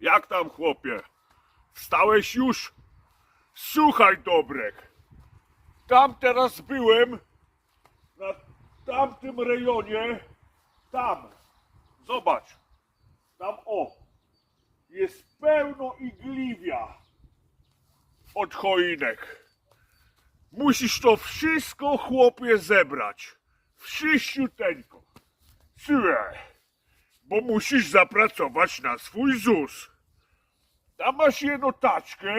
Jak tam, chłopie? Wstałeś już? Słuchaj, Dobrek. Tam teraz byłem, na tamtym rejonie, tam. Zobacz. Tam, o. Jest pełno igliwia od choinek. Musisz to wszystko, chłopie, zebrać. Wszyściuteńko. Słuchaj, bo musisz zapracować na swój ZUS. Tam masz jedną taczkę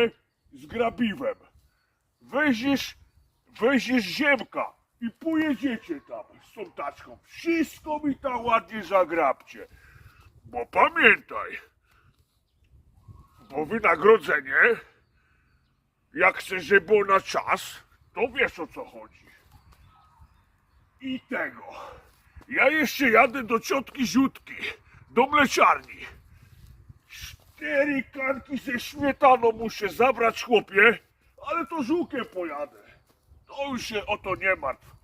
z grabiwem. Weźmiesz, weźmiesz ziemka i pojedziecie tam z tą taczką. Wszystko mi tam ładnie zagrabcie. Bo pamiętaj, bo wynagrodzenie, jak chcesz, żeby było na czas, to wiesz o co chodzi. I tego. Ja jeszcze jadę do ciotki Ziutki, do mleczarni. Cztery kanki ze śmietaną muszę zabrać, chłopie, ale to żółkiem pojadę. To już się o to nie martw.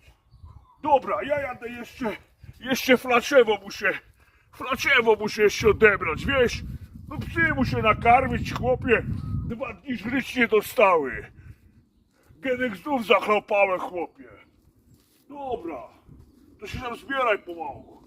Dobra, ja jadę jeszcze, jeszcze flaczewo muszę, flaczewo muszę jeszcze odebrać, wiesz? No psy muszę nakarmić, chłopie. Dwa dni żryć nie dostały. Genek znów zachlapałem, chłopie. Dobra, to się tam zbieraj pomału.